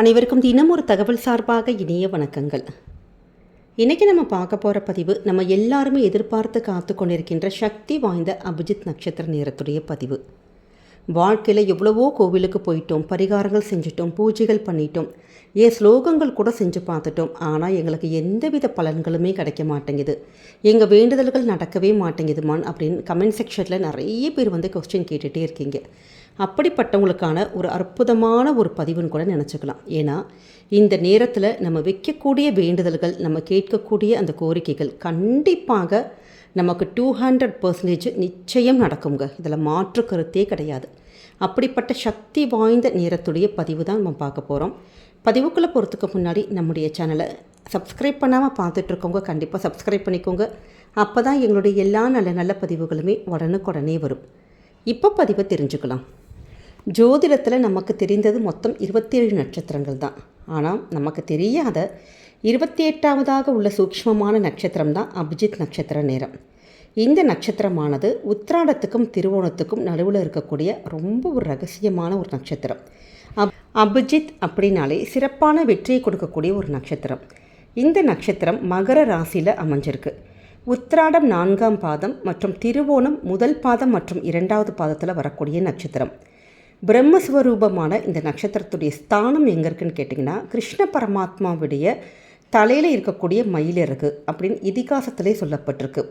அனைவருக்கும் தினம் ஒரு தகவல் சார்பாக இணைய வணக்கங்கள். இன்றைக்கி நம்ம பார்க்க போகிற பதிவு நம்ம எல்லாருமே எதிர்பார்த்து காத்து கொண்டிருக்கின்ற சக்தி வாய்ந்த அபிஜித் நட்சத்திர நேரத்துடைய பதிவு. வாழ்க்கையில் எவ்வளவோ கோவிலுக்கு போயிட்டோம் பரிகாரங்கள் செஞ்சிட்டோம் பூஜைகள் பண்ணிட்டோம் ஏன் ஸ்லோகங்கள் கூட செஞ்சு பார்த்துட்டோம். ஆனால் எங்களுக்கு எந்தவித பலன்களுமே கிடைக்க மாட்டேங்குது. எங்கள் வேண்டுதல்கள் நடக்கவே மாட்டேங்குதுமான் அப்படின்னு கமெண்ட் செக்ஷனில் நிறைய பேர் வந்து கொஸ்டின் கேட்டுகிட்டே இருக்கீங்க. அப்படிப்பட்டவங்களுக்கான ஒரு அற்புதமான ஒரு பதிவுன்னு கூட நினச்சிக்கலாம். ஏன்னா இந்த நேரத்தில் நம்ம வைக்கக்கூடிய வேண்டுதல்கள் நம்ம கேட்கக்கூடிய அந்த கோரிக்கைகள் கண்டிப்பாக நமக்கு டூ ஹண்ட்ரட் பர்சன்டேஜ் நிச்சயம் நடக்குங்க இதில் மாற்று கருத்தே கிடையாது. அப்படிப்பட்ட சக்தி வாய்ந்த நேரத்துடைய பதிவு தான் நம்ம பார்க்க போகிறோம் பதிவுக்குள்ளே போகிறதுக்கு முன்னாடி நம்முடைய சேனலை சப்ஸ்கிரைப் பண்ணாமல் பார்த்துட்ருக்கவங்க கண்டிப்பாக சப்ஸ்கிரைப் பண்ணிக்கோங்க. அப்போ தான் எங்களுடைய எல்லா நல்ல நல்ல பதிவுகளுமே உடனுக்குடனே வரும். இப்போ பதிவை தெரிஞ்சுக்கலாம். ஜோதிடத்தில் நமக்கு தெரிந்தது மொத்தம் இருபத்தி ஏழு நட்சத்திரங்கள் தான். ஆனால் நமக்கு தெரியாத இருபத்தி எட்டாவதாக உள்ள சூக்ஷ்மமான நட்சத்திரம் தான் அபிஜித் நட்சத்திர நேரம். இந்த நட்சத்திரமானது உத்ராடத்துக்கும் திருவோணத்துக்கும் நடுவில் இருக்கக்கூடிய ரொம்ப ஒரு ரகசியமான ஒரு நட்சத்திரம். அப் அபிஜித் அப்படின்னாலே சிறப்பான வெற்றியை கொடுக்கக்கூடிய ஒரு நட்சத்திரம். இந்த நட்சத்திரம் மகர ராசியில் அமைஞ்சிருக்கு. உத்ராடம் நான்காம் பாதம் மற்றும் திருவோணம் முதல் பாதம் மற்றும் இரண்டாவது பாதத்தில் வரக்கூடிய நட்சத்திரம். பிரம்மஸ்வரூபமான இந்த நட்சத்திரத்துடைய ஸ்தானம் எங்கே இருக்குன்னு கேட்டிங்கன்னா கிருஷ்ண பரமாத்மாவுடைய தலையில் இருக்கக்கூடிய மயிலிறகு அப்படின்னு இதிகாசத்திலே சொல்லப்பட்டிருக்கு.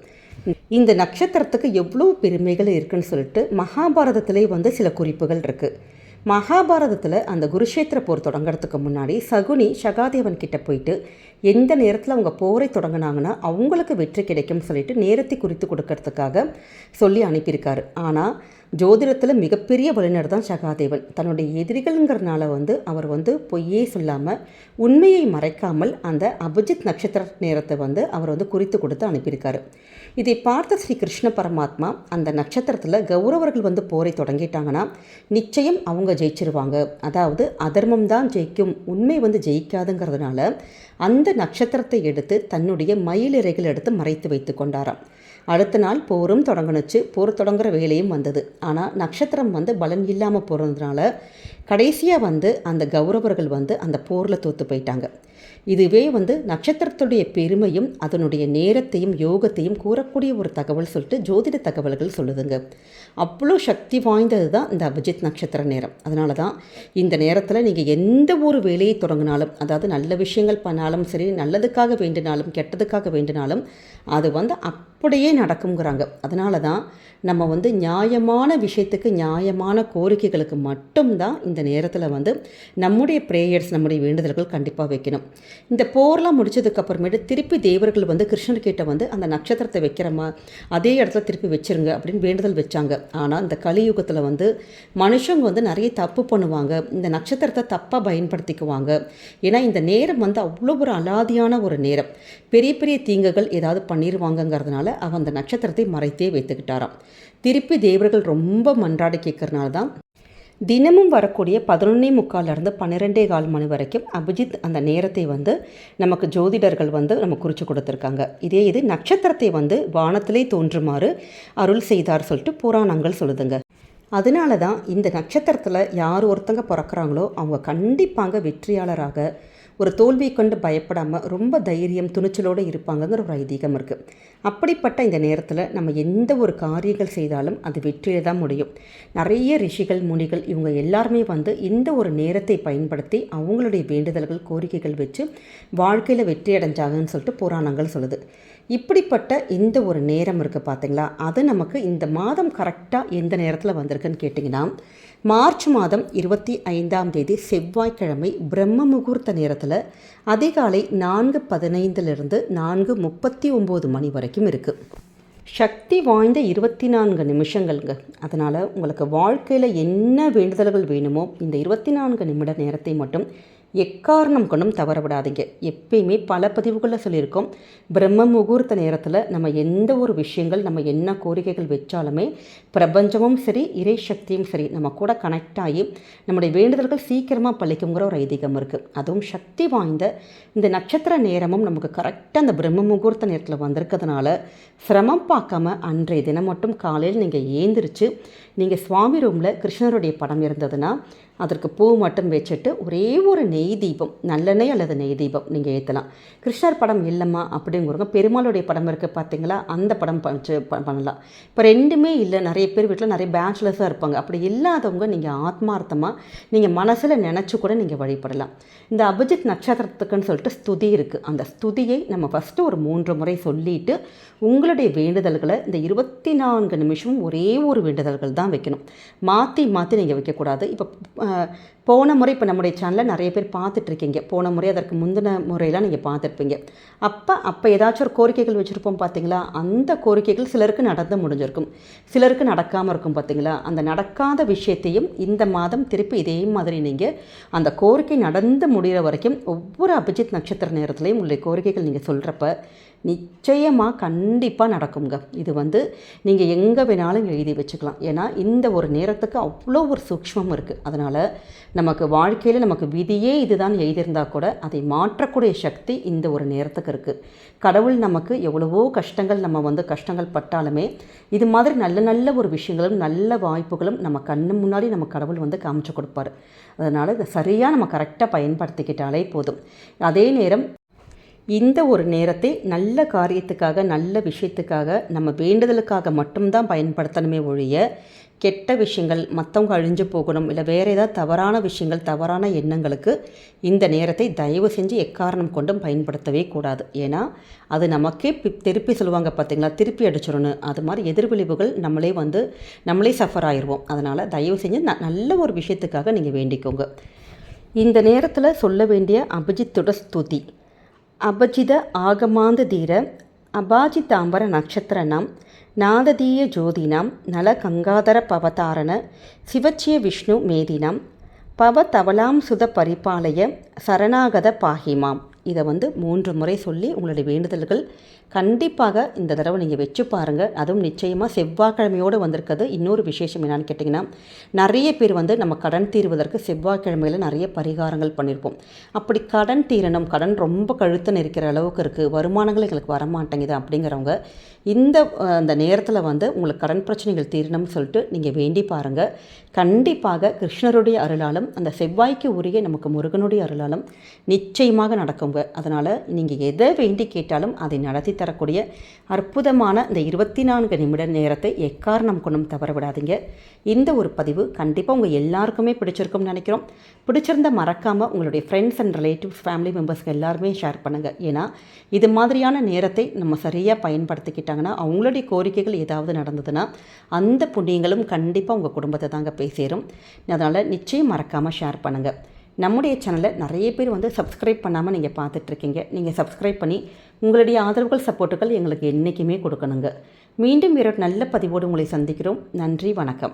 இந்த நட்சத்திரத்துக்கு எவ்வளோ பெருமைகள் இருக்குன்னு சொல்லிட்டு மகாபாரதத்திலே வந்து சில குறிப்புகள் இருக்குது மகாபாரதத்தில் அந்த குருஷேத்திர போர் தொடங்குறதுக்கு முன்னாடி சகுனி சகாதேவன் கிட்ட போயிட்டு எந்த நேரத்தில் அவங்க போரை தொடங்கினாங்கன்னா அவங்களுக்கு வெற்றி கிடைக்கும்னு சொல்லிட்டு நேரத்தை குறித்து கொடுக்கறதுக்காக சொல்லி அனுப்பியிருக்காரு. ஆனால் ஜோதிடத்தில் மிகப்பெரிய வல்லுநர் தான் சகாதேவன். தன்னுடைய எதிரிகள்ங்கிறனால வந்து அவர் வந்து பொய்யே சொல்லாமல் உண்மையை மறைக்காமல் அந்த அபிஜித் நட்சத்திர நேரத்தை வந்து அவர் வந்து குறித்து கொடுத்து அனுப்பியிருக்காரு. இதை பார்த்த ஸ்ரீ கிருஷ்ண பரமாத்மா அந்த நட்சத்திரத்தில் கௌரவர்கள் வந்து போரை தொடங்கிட்டாங்கன்னா நிச்சயம் அவங்க ஜெயிச்சிருவாங்க. அதாவது அதர்மம் தான் ஜெயிக்கும். உண்மை வந்து ஜெயிக்காதுங்கிறதுனால அந்த நட்சத்திரத்தை எடுத்து தன்னுடைய மயிலிறைகள் எடுத்து மறைத்து வைத்து கொண்டாராம். அடுத்த நாள் போரும் தொடங்கினுச்சு. போர் தொடங்குற வேலையும் வந்தது. ஆனால் நட்சத்திரம் வந்து பலன் இல்லாமல் போகிறதுனால கடைசியாக வந்து அந்த கௌரவர்கள் வந்து அந்த போரில் தோற்று போயிட்டாங்க. இதுவே வந்து நட்சத்திரத்துடைய பெருமையும் அதனுடைய நேரத்தையும் யோகத்தையும் கூறக்கூடிய ஒரு தகவல் சொல்லிட்டு ஜோதிட தகவல்கள் சொல்லுதுங்க. அவ்வளோ சக்தி வாய்ந்தது தான் இந்த அபிஜித் நட்சத்திர நேரம். அதனால தான் இந்த நேரத்தில் நீங்கள் எந்த ஒரு வேலையை தொடங்கினாலும் அதாவது நல்ல விஷயங்கள் பண்ணாலும் சரி நல்லதுக்காக வேண்டினாலும் கெட்டதுக்காக வேண்டினாலும் அது வந்து அப்படியே நடக்குங்கிறாங்க அதனால தான் நம்ம வந்து நியாயமான விஷயத்துக்கு நியாயமான கோரிக்கைகளுக்கு மட்டும்தான் இந்த நேரத்தில் வந்து நம்முடைய ப்ரேயர்ஸ் நம்முடைய வேண்டுதல்கள் கண்டிப்பாக வைக்கணும். இந்த போர்லாம் முடிச்சதுக்கப்புறமேட்டு திருப்பி தேவர்கள் வந்து கிருஷ்ணர்கிட்ட வந்து அந்த நட்சத்திரத்தை வைக்கிறமா அதே இடத்துல திருப்பி வச்சிருங்க அப்படின்னு வேண்டுதல் வச்சாங்க. ஆனால் இந்த கலியுகத்தில் வந்து மனுஷங்க வந்து நிறைய தப்பு பண்ணுவாங்க. இந்த நட்சத்திரத்தை தப்பாக பயன்படுத்திக்குவாங்க. ஏன்னா இந்த நேரம் வந்து அவ்வளோ ஒரு அலாதியான ஒரு நேரம். பெரிய பெரிய தீங்குகள் ஏதாவது பண்ணிடுவாங்கங்கிறதுனால அவன் அந்த நட்சத்திரத்தை மறைத்தே வைத்துக்கிட்டாராம். திருப்பி தேவர்கள் ரொம்ப மன்றாடி கேட்கறனால தான் தினமும் வரக்கூடிய பதினொன்னே முக்கால்லேருந்து பன்னிரெண்டே கால் மணி வரைக்கும் அபிஜித் அந்த நேரத்தை வந்து நமக்கு ஜோதிடர்கள் வந்து நம்ம குறித்து கொடுத்துருக்காங்க. இதே இது நட்சத்திரத்தை வந்து வானத்திலே தோன்றுமாறு அருள் செய்தார் சொல்லிட்டு புராணங்கள் சொல்லுதுங்க. அதனால தான் இந்த நட்சத்திரத்தில் யார் ஒருத்தங்க பிறக்கிறாங்களோ அவங்க கண்டிப்பாக வெற்றியாளராக ஒரு தோல்வியை கொண்டு பயப்படாமல் ரொம்ப தைரியம் துணிச்சலோடு இருப்பாங்கங்கிற ஒரு ஐதீகம் இருக்குது அப்படிப்பட்ட இந்த நேரத்தில் நம்ம எந்த ஒரு காரியங்கள் செய்தாலும் அது வெற்றியில் தான் முடியும். நிறைய ரிஷிகள் முனிகள் இவங்க எல்லாருமே வந்து இந்த ஒரு நேரத்தை பயன்படுத்தி அவங்களுடைய வேண்டுதல்கள் கோரிக்கைகள் வச்சு வாழ்க்கையில் வெற்றி அடைஞ்சாங்கன்னு சொல்லிட்டு புராணங்கள் சொல்லுது. இப்படிப்பட்ட இந்த ஒரு நேரம் இருக்குது பார்த்தீங்களா அது நமக்கு இந்த மாதம் கரெக்டாக எந்த நேரத்தில் வந்திருக்குன்னு கேட்டிங்கன்னா மார்ச் மாதம் இருபத்தி ஐந்தாம் தேதி செவ்வாய்க்கிழமை பிரம்ம முகூர்த்த நேரத்தில் அதிகாலை நான்கு பதினைந்திலிருந்து நான்கு முப்பத்தி ஒம்பது மணி வரைக்கும் இருக்குது சக்தி வாய்ந்த இருபத்தி நான்கு நிமிஷங்கள்ங்க. அதனால் உங்களுக்கு வாழ்க்கையில் என்ன வேண்டுதல்கள் வேணுமோ இந்த இருபத்தி நான்கு நிமிட நேரத்தை மட்டும் எக்காரணம் கொண்டும் தவற விடாதீங்க எப்பயுமே பல பதிவுகளில் சொல்லியிருக்கோம் பிரம்ம முகூர்த்த நேரத்தில் நம்ம எந்த ஒரு விஷயங்கள் நம்ம என்ன கோரிக்கைகள் வச்சாலுமே பிரபஞ்சமும் சரி இறை சக்தியும் சரி நம்ம கூட கனெக்ட் ஆகி நம்முடைய வேண்டுதல்கள் சீக்கிரமாக பழிக்குங்கிற ஒரு ஐதீகம் இருக்குது அதுவும் சக்தி வாய்ந்த இந்த நட்சத்திர நேரமும் நமக்கு கரெக்டாக அந்த பிரம்ம முகூர்த்த நேரத்தில் வந்திருக்கிறதுனால சிரமம் பார்க்காம அன்றைய தினம் மட்டும் காலையில் நீங்கள் ஏந்திரிச்சு நீங்கள் சுவாமி ரூமில் கிருஷ்ணருடைய படம் இருந்ததுன்னா அதற்கு பூ மட்டும் வச்சுட்டு ஒரே ஒரு நெய் தீபம் நல்லெண்ணெய் அல்லது நெய் தீபம் நீங்கள் ஏற்றலாம் கிருஷ்ணர் படம் இல்லைம்மா அப்படிங்கிறவங்க பெருமாளுடைய படம் இருக்குது பார்த்தீங்களா அந்த படம் வச்சு ப- பண்ணலாம். இப்போ ரெண்டுமே இல்லை. நிறைய பேர் வீட்டில் நிறைய பேச்சுலர்ஸாக இருப்பாங்க. அப்படி இல்லாதவங்க நீங்கள் ஆத்மார்த்தமாக நீங்கள் மனசில் நினச்சி கூட நீங்கள் வழிபடலாம். இந்த அபிஜித் நட்சத்திரத்துக்குன்னு சொல்லிட்டு ஸ்துதி இருக்குது அந்த ஸ்துதியை நம்ம ஃபஸ்ட்டு ஒரு மூன்று முறை சொல்லிட்டு உங்களுடைய வேண்டுதல்களை இந்த இருபத்தி நான்கு நிமிஷமும் ஒரே ஒரு வேண்டுதல்கள் தான் வைக்கணும். மாற்றி மாற்றி நீங்கள் வைக்கக்கூடாது. இப்போ போன முறை இப்போ நம்முடைய சேனலில் நிறைய பேர் பார்த்துட்ருக்கீங்க. போன முறை அதற்கு முந்தின முறையெல்லாம் நீங்கள் பார்த்துருப்பீங்க அப்போ அப்போ ஏதாச்சும் ஒரு கோரிக்கைகள் வச்சுருப்போம் பார்த்தீங்களா அந்த கோரிக்கைகள் சிலருக்கு நடந்து முடிஞ்சிருக்கும். சிலருக்கு நடக்காமல் இருக்கும் பார்த்தீங்களா அந்த நடக்காத விஷயத்தையும் இந்த மாதம் திருப்பி இதே மாதிரி நீங்கள் அந்த கோரிக்கை நடந்து முடிகிற வரைக்கும் ஒவ்வொரு அபிஜித் நட்சத்திர நேரத்துலையும் உங்களுடைய கோரிக்கைகள் நீங்கள் சொல்கிறப்ப நிச்சயமாக கண்டிப்பாக நடக்குங்க இது வந்து நீங்கள் எங்கே வேணாலும் எழுதி வச்சுக்கலாம். ஏன்னா இந்த ஒரு நேரத்துக்கு அவ்வளோ ஒரு சூக்ஷ்மம் இருக்குது அதனால் நமக்கு வாழ்க்கையில் நமக்கு விதியே இதுதான் எழுதியிருந்தால் கூட அதை மாற்றக்கூடிய சக்தி இந்த ஒரு நேரத்துக்கு இருக்குது கடவுள் நமக்கு எவ்வளவோ கஷ்டங்கள் நம்ம வந்து கஷ்டங்கள் பட்டாலுமே இது மாதிரி நல்ல நல்ல ஒரு விஷயங்களும் நல்ல வாய்ப்புகளும் நம்ம கண்ணு முன்னாடி நம்ம கடவுள் வந்து காமிச்சு கொடுப்பாரு. அதனால் இதை சரியாக நம்ம கரெக்டாக பயன்படுத்திக்கிட்டாலே போதும். அதே நேரம் இந்த ஒரு நேரத்தை நல்ல காரியத்துக்காக நல்ல விஷயத்துக்காக நம்ம வேண்டுதலுக்காக மட்டும்தான் பயன்படுத்தணுமே ஒழிய கெட்ட விஷயங்கள் மற்றவங்க அழிஞ்சு போகணும் இல்லை வேறு ஏதாவது தவறான விஷயங்கள் தவறான எண்ணங்களுக்கு இந்த நேரத்தை தயவு செஞ்சு எக்காரணம் கொண்டும் பயன்படுத்தவே கூடாது. ஏன்னா அது நமக்கே திருப்பி சொல்லுவாங்க பார்த்தீங்களா திருப்பி அடிச்சிடணும் அது மாதிரி எதிர்விளைவுகள் நம்மளே வந்து நம்மளே சஃபர் ஆயிடுவோம் அதனால் தயவு செஞ்சு ந- நல்ல ஒரு விஷயத்துக்காக நீங்கள் வேண்டிக்கோங்க. இந்த நேரத்தில் சொல்ல வேண்டிய அபிஜித்துட ஸ்துதி. அபஜித ஆகமாந்த தீர அபாஜி தாம்பர நட்சத்திரனாம் நாததீய ஜோதினாம் நல கங்காதர பவதாரண சிவச்சிய விஷ்ணு மேதினாம் பவதவலாம் சுத பரிபாலய சரணாகத பாகிமாம். இதை வந்து மூன்று முறை சொல்லி உங்களுடைய வேண்டுதல்கள் கண்டிப்பாக இந்த தடவை நீங்கள் வச்சு பாருங்கள் அதுவும் நிச்சயமாக செவ்வாய்க்கிழமையோடு வந்திருக்கிறது. இன்னொரு விசேஷம் என்னென்னு கேட்டிங்கன்னா நிறைய பேர் வந்து நம்ம கடன் தீர்வதற்கு செவ்வாய்க்கிழமையில் நிறைய பரிகாரங்கள் பண்ணியிருப்போம் அப்படி கடன் தீரணும் கடன் ரொம்ப கழுத்து நெரிக்கிற அளவுக்கு இருக்குது வருமானங்கள் எங்களுக்கு வரமாட்டேங்குது அப்படிங்கிறவங்க இந்த அந்த நேரத்தில் வந்து உங்களுக்கு கடன் பிரச்சனைகள் தீரணும்னு சொல்லிட்டு நீங்கள் வேண்டி பாருங்கள் கண்டிப்பாக கிருஷ்ணருடைய அருளாலும் அந்த செவ்வாய்க்கு உரிய நமக்கு முருகனுடைய அருளாலும் நிச்சயமாக நடக்குங்க. அதனால் நீங்கள் எதை வேண்டி கேட்டாலும் அதை நடத்தி தரக்கூடிய அற்புதமான இந்த இருபத்தி நான்கு நிமிட நேரத்தை எக்காரணம் கொண்டும் தவற விடாதீங்க இந்த ஒரு பதிவு கண்டிப்பாக உங்கள் எல்லாருக்குமே பிடிச்சிருக்கும்னு நினைக்கிறோம். பிடிச்சிருந்தா மறக்காமல் உங்களுடைய ஃப்ரெண்ட்ஸ் அண்ட் ரிலேட்டிவ்ஸ் ஃபேமிலி மெம்பர்ஸ்க்கு எல்லாருமே ஷேர் பண்ணுங்கள் ஏன்னா இது மாதிரியான நேரத்தை நம்ம சரியாக பயன்படுத்திக்கிட்டாங்கன்னா அவங்களுடைய கோரிக்கைகள் ஏதாவது நடந்ததுன்னா அந்த புண்ணியங்களும் கண்டிப்பாக உங்கள் குடும்பத்தை தாங்க போய் சேரும் அதனால் நிச்சயம் மறக்காமல் ஷேர் பண்ணுங்கள் நம்முடைய சேனலை நிறைய பேர் வந்து சப்ஸ்கிரைப் பண்ணாமல் நீங்கள் பார்த்துட்ருக்கீங்க. நீங்கள் சப்ஸ்கிரைப் பண்ணி உங்களுடைய ஆதரவுகள் சப்போர்ட்டுகள் எங்களுக்கு என்றைக்குமே கொடுக்கணுங்க. மீண்டும் வேறொரு நல்ல பதிவோடு உங்களை சந்திக்கிறோம். நன்றி வணக்கம்.